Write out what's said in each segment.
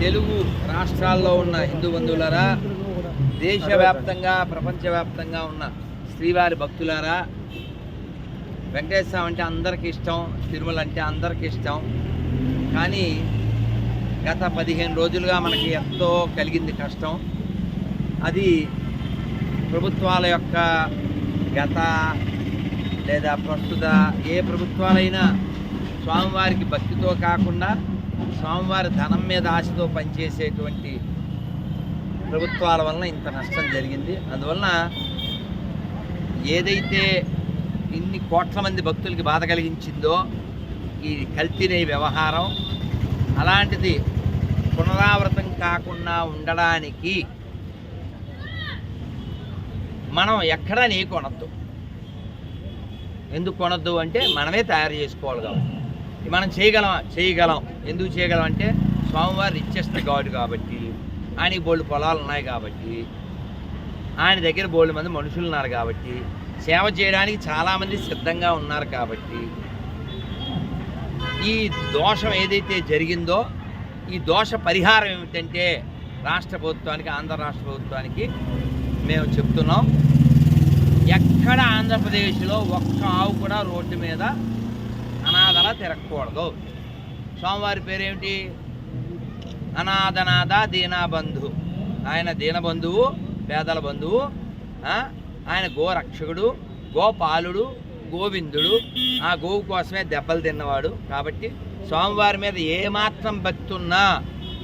తెలుగు రాష్ట్రాల్లో ఉన్న హిందూ బంధువులారా దేశవ్యాప్తంగా ప్రపంచవ్యాప్తంగా ఉన్న శ్రీవారి భక్తులారా వెంకటేశ్వర అంటే అందరికీ ఇష్టం తిరుమల అంటే అందరికీ ఇష్టం. కానీ గత పదిహేను రోజులుగా మనకి ఎంతో కలిగింది కష్టం. అది ప్రభుత్వాల యొక్క గత లేదా ప్రస్తుత ఏ ప్రభుత్వాలైనా స్వామివారికి భక్తితో కాకుండా స్వామివారి ధనం మీద ఆశతో పనిచేసేటువంటి ప్రభుత్వాల వలన ఇంత నష్టం జరిగింది. అందువలన ఏదైతే ఇన్ని కోట్ల మంది భక్తులకి బాధ కలిగించిందో ఈ కల్తీనే వ్యవహారం అలాంటిది పునరావృతం కాకుండా ఉండడానికి మనం ఎక్కడా నీ కొనద్దు. ఎందుకు కొనద్దు అంటే మనమే తయారు చేసుకోవాలి కాబట్టి. మనం చేయగలం చేయగలం. ఎందుకు చేయగలం అంటే స్వామివారి రిచెస్ట్ గాడు కాబట్టి ఆయనకి బోల్డ్ పొలాలు ఉన్నాయి కాబట్టి ఆయన దగ్గర బోల్డ్ మంది మనుషులు ఉన్నారు కాబట్టి సేవ చేయడానికి చాలామంది సిద్ధంగా ఉన్నారు కాబట్టి ఈ దోషం ఏదైతే జరిగిందో ఈ దోష పరిహారం ఏమిటంటే రాష్ట్ర ప్రభుత్వానికి ఆంధ్ర రాష్ట్ర ప్రభుత్వానికి మేము చెప్తున్నాం. ఎక్కడ ఆంధ్రప్రదేశ్లో ఒక్క ఆవు కూడా రోడ్డు మీద అలా తిరగకూడదు. స్వామివారి పేరేమిటి? అనాథనాథ దీనాబంధు. ఆయన దీనబంధువు పేదల బంధువు ఆయన గోరక్షకుడు గోపాలుడు గోవిందుడు. ఆ గోవు కోసమే దెబ్బలు తిన్నవాడు. కాబట్టి స్వామివారి మీద ఏమాత్రం భక్తి ఉన్నా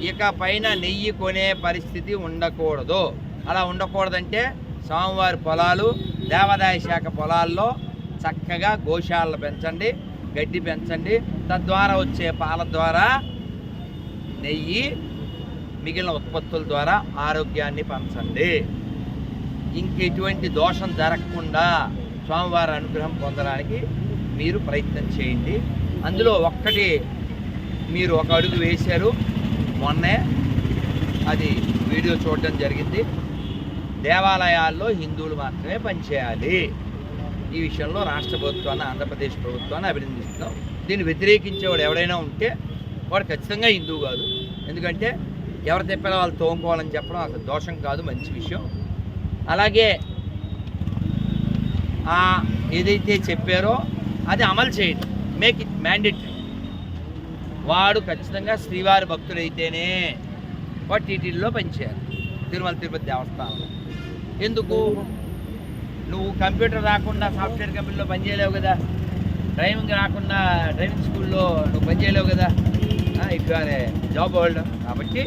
ఇక పైన నెయ్యి కొనే పరిస్థితి ఉండకూడదు. అలా ఉండకూడదంటే స్వామివారి పొలాలు దేవాదాయ శాఖ పొలాల్లో చక్కగా గోశాలను పెంచండి. గడ్డి పెంచండి. తద్వారా వచ్చే పాల ద్వారా నెయ్యి మిగిలిన ఉత్పత్తుల ద్వారా ఆరోగ్యాన్ని పంచండి. ఇంకెటువంటి దోషం జరగకుండా స్వామివారి అనుగ్రహం పొందడానికి మీరు ప్రయత్నం చేయండి. అందులో ఒక్కటి మీరు ఒక అడుగు వేశారు. మొన్నే అది వీడియో చూడడం జరిగింది. దేవాలయాల్లో హిందువులు మాత్రమే పనిచేయాలి. ఈ విషయంలో రాష్ట్ర ప్రభుత్వాన్ని ఆంధ్రప్రదేశ్ ప్రభుత్వాన్ని అభినందిస్తున్నాం. దీన్ని వ్యతిరేకించేవాడు ఎవడైనా ఉంటే వాడు ఖచ్చితంగా హిందువు కాదు. ఎందుకంటే ఎవరు చెప్పినా వాళ్ళు తోముకోవాలని చెప్పడం అసలు దోషం కాదు మంచి విషయం. అలాగే ఏదైతే చెప్పారో అది అమలు చేయండి. మేక్ ఇట్ మ్యాండేటరీ వాడు ఖచ్చితంగా శ్రీవారి భక్తులైతేనే వాడు టీటీడీలో పనిచేయాలి. తిరుమల తిరుపతి దేవస్థానంలో. ఎందుకు? నువ్వు కంప్యూటర్ రాకుండా సాఫ్ట్వేర్ కంపెనీలో పనిచేయలేవు కదా. డ్రైవింగ్ రాకుండా డ్రైవింగ్ స్కూల్లో నువ్వు పనిచేయలేవు కదా. If job holder. కాబట్టి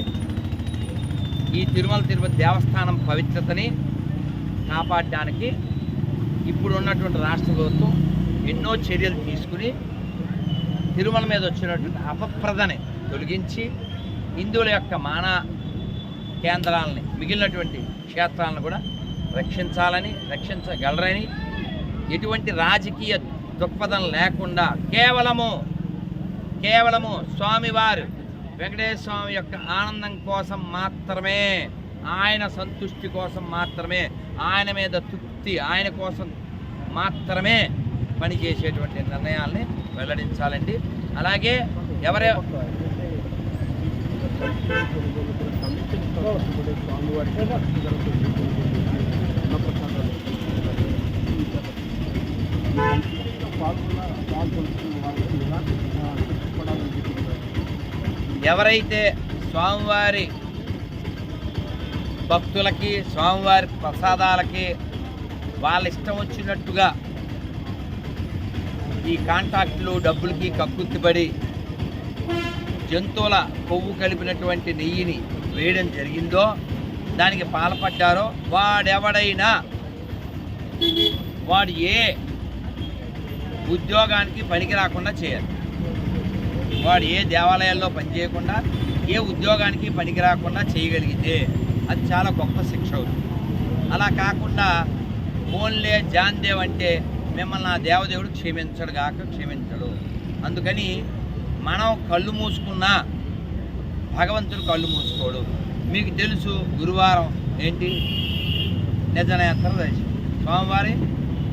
ఈ తిరుమల తిరుపతి దేవస్థానం పవిత్రతని కాపాడడానికి ఇప్పుడు ఉన్నటువంటి రాష్ట్ర ప్రభుత్వం ఎన్నో చర్యలు తీసుకుని తిరుమల మీద వచ్చినటువంటి అపప్రదని తొలగించి హిందువుల యొక్క మాన కేంద్రాలని మిగిలినటువంటి క్షేత్రాలను కూడా రక్షించాలని రక్షించగలరని ఎటువంటి రాజకీయ దృక్పథం లేకుండా కేవలము కేవలము స్వామివారు వెంకటేశ్వర స్వామి యొక్క ఆనందం కోసం మాత్రమే ఆయన సంతుష్టి కోసం మాత్రమే ఆయన మీద తృప్తి ఆయన కోసం మాత్రమే పనిచేసేటువంటి నిర్ణయాల్ని వెల్లడించాలండి. అలాగే ఎవరే ఎవరైతే స్వామివారి భక్తులకి స్వామివారి ప్రసాదాలకి వాళ్ళ ఇష్టం వచ్చినట్టుగా ఈ కాంట్రాక్టులు డబ్బులకి కక్కుర్తిపడి జంతువుల కొవ్వు కలిపినటువంటి నెయ్యిని వేయడం జరిగిందో దానికి పాల్పడ్డారో వాడెవడైనా వాడు ఏ ఉద్యోగానికి పనికి రాకుండా చేయాలి వాడు ఏ దేవాలయాల్లో పనిచేయకుండా ఏ ఉద్యోగానికి పనికి రాకుండా చేయగలిగితే అది చాలా గొప్ప శిక్ష అవుతుంది. అలా కాకుండా ఓన్లే జాన్దేవ్ అంటే మిమ్మల్ని ఆ దేవదేవుడు క్షమించడు కాక క్షమించడు. అందుకని మనం కళ్ళు మూసుకున్నా భగవంతుడు కళ్ళు మూసుకోడు. మీకు తెలుసు గురువారం ఏంటి? నిజ నేత్ర దర్శనం. స్వామివారి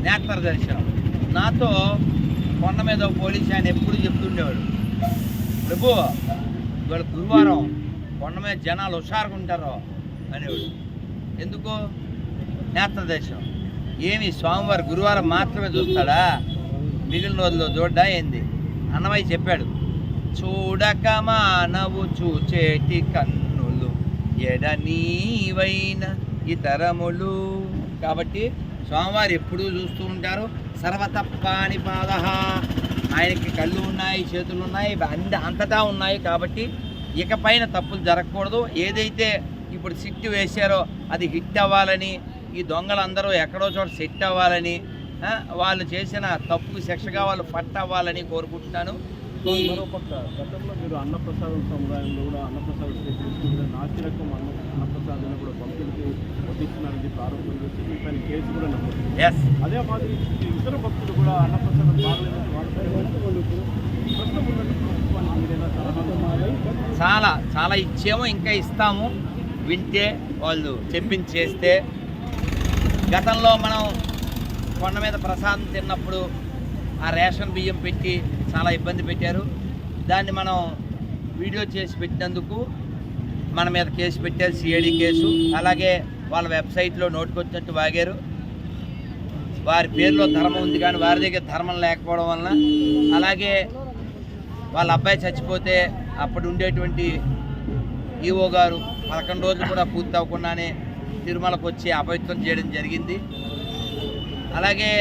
నేత్ర దర్శనం. నాతో కొండ మీద పోలీస్ ఆయన ఎప్పుడు చెప్తుండేవాడు. ప్రభు ఇవాళ గురువారం కొండ మీద జనాలు హుషారుగా ఉంటారో? అనేవాడు. ఎందుకు? నేత్రదేశం ఏమి స్వామివారి గురువారం మాత్రమే చూస్తాడా? మిగిలిన రోజుల్లో చూడ్డా ఏంది? అన్నమయ్య చెప్పాడు. చూడక మానవు చూచేటి కన్నులు ఎడనీవైన ఇతరములు. కాబట్టి స్వామివారు ఎప్పుడూ చూస్తూ ఉంటారు సర్వతప్పాని పాద ఆయనకి కళ్ళు ఉన్నాయి చేతులు ఉన్నాయి అన్ని అంతటా ఉన్నాయి కాబట్టి ఇకపైన తప్పులు జరగకూడదు. ఏదైతే ఇప్పుడు సిట్ వేశారో అది హిట్ అవ్వాలని ఈ దొంగలందరూ ఎక్కడో చోట సెట్ అవ్వాలని వాళ్ళు చేసిన తప్పు శిక్షగా వాళ్ళు పట్ట అవ్వాలని కోరుకుంటున్నాను. గతంలో మీరు అన్నప్రసాదం సముదాయంలో కూడా అన్నప్రసాదం స్వీకరిస్తూ కూడా నాసిరకం అన్న అన్నప్రసాదాన్ని కూడా భక్తులకు వడ్డిస్తున్నారని చెప్పి ఆరోపణ చేసి మీ పైన కేసు కూడా నమోదు అదే మాదిరి ఇతర భక్తులు కూడా అన్నప్రసాదం బాగలేదని వాడుతారు చాలా చాలా ఇచ్చాము ఇంకా ఇస్తాము. వింటే వాళ్ళు చెప్పించి చేస్తే. గతంలో మనం కొండ మీద ప్రసాదం తిన్నప్పుడు ఆ రేషన్ బియ్యం పెట్టి చాలా ఇబ్బంది పెట్టారు. దాన్ని మనం వీడియో చేసి పెట్టినందుకు మన మీద కేసు పెట్టారు సిఐడి కేసు. అలాగే వాళ్ళ వెబ్సైట్లో నోటుకొచ్చినట్టు వాగారు. వారి పేరులో ధర్మం ఉంది కానీ వారి దగ్గర ధర్మం లేకపోవడం వలన. అలాగే వాళ్ళ అబ్బాయి చచ్చిపోతే అప్పుడు ఉండేటువంటి ఈఓ గారు పదకొండు రోజులు కూడా పూర్తి అవ్వకుండానే తిరుమలకు వచ్చి అపవిత్రం చేయడం జరిగింది. అలాగే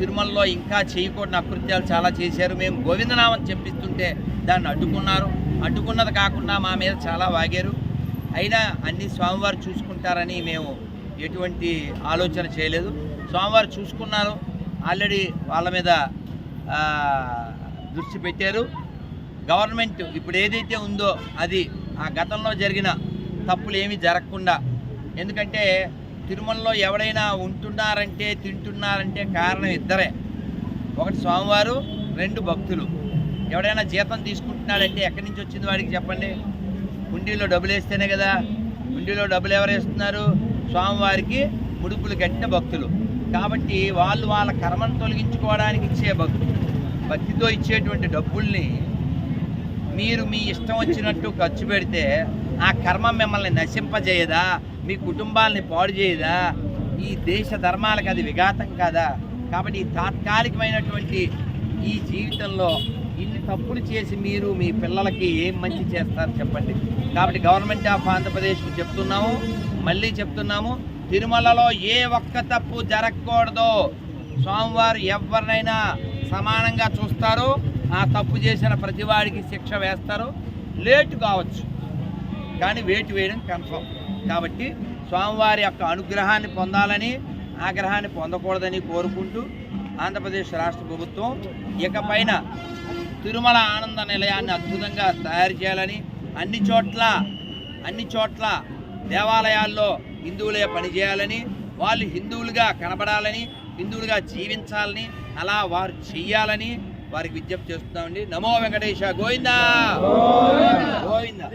తిరుమలలో ఇంకా చేయకూడని అకృత్యాలు చాలా చేశారు. మేము గోవిందనామని చెప్పిస్తుంటే దాన్ని అడ్డుకున్నారు. అడ్డుకున్నది కాకుండా మా మీద చాలా వాగారు. అయినా అన్ని స్వామివారు చూసుకుంటారని మేము ఎటువంటి ఆలోచన చేయలేదు. స్వామివారు చూసుకున్నారు. ఆల్రెడీ వాళ్ళ మీద దృష్టి పెట్టారు. గవర్నమెంట్ ఇప్పుడు ఏదైతే ఉందో అది ఆ గతంలో జరిగిన తప్పులు ఏమీ జరగకుండా ఎందుకంటే తిరుమలలో ఎవడైనా ఉంటున్నారంటే తింటున్నారంటే కారణం ఇద్దరే. ఒకటి స్వామివారు రెండు భక్తులు. ఎవడైనా జీతం తీసుకుంటున్నాడంటే ఎక్కడి నుంచి వచ్చింది వాడికి చెప్పండి? హుండీలో డబ్బులు వేస్తేనే కదా. హుండీలో డబ్బులు ఎవరు వేస్తున్నారు? స్వామివారికి ముడుపులు కట్టిన భక్తులు. కాబట్టి వాళ్ళు వాళ్ళ కర్మను తొలగించుకోవడానికి ఇచ్చే భక్తులు. భక్తితో ఇచ్చేటువంటి డబ్బుల్ని మీరు మీ ఇష్టం వచ్చినట్టు ఖర్చు పెడితే ఆ కర్మ మిమ్మల్ని నశింపజేయదా? మీ కుటుంబాలని పాడు చేయదా? ఈ దేశ ధర్మాలకు అది విఘాతం కాదా? కాబట్టి ఈ తాత్కాలికమైనటువంటి ఈ జీవితంలో ఇన్ని తప్పులు చేసి మీరు మీ పిల్లలకి ఏం మంచి చేస్తారు చెప్పండి. కాబట్టి గవర్నమెంట్ ఆఫ్ ఆంధ్రప్రదేశ్కి చెప్తున్నాము మళ్ళీ చెప్తున్నాము తిరుమలలో ఏ ఒక్క తప్పు జరగకూడదు. స్వామివారు ఎవరినైనా సమానంగా చూస్తారు ఆ తప్పు చేసిన ప్రతివాడికి శిక్ష వేస్తారు. లేటు కావచ్చు కానీ వేటు వేయడం కన్ఫర్మ్. కాబట్టి స్వామివారి యొక్క అనుగ్రహాన్ని పొందాలని ఆగ్రహాన్ని పొందకూడదని కోరుకుంటూ ఆంధ్రప్రదేశ్ రాష్ట్ర ప్రభుత్వం ఇకపైన తిరుమల ఆనంద నిలయాన్ని అద్భుతంగా తయారు చేయాలని అన్ని చోట్ల అన్ని చోట్ల దేవాలయాల్లో హిందువులే పనిచేయాలని వాళ్ళు హిందువులుగా కనబడాలని హిందువులుగా జీవించాలని అలా వారు చెయ్యాలని వారికి విజ్ఞప్తి చేస్తున్నామండి. నమో వెంకటేశ గోవిందా! గోవిందా!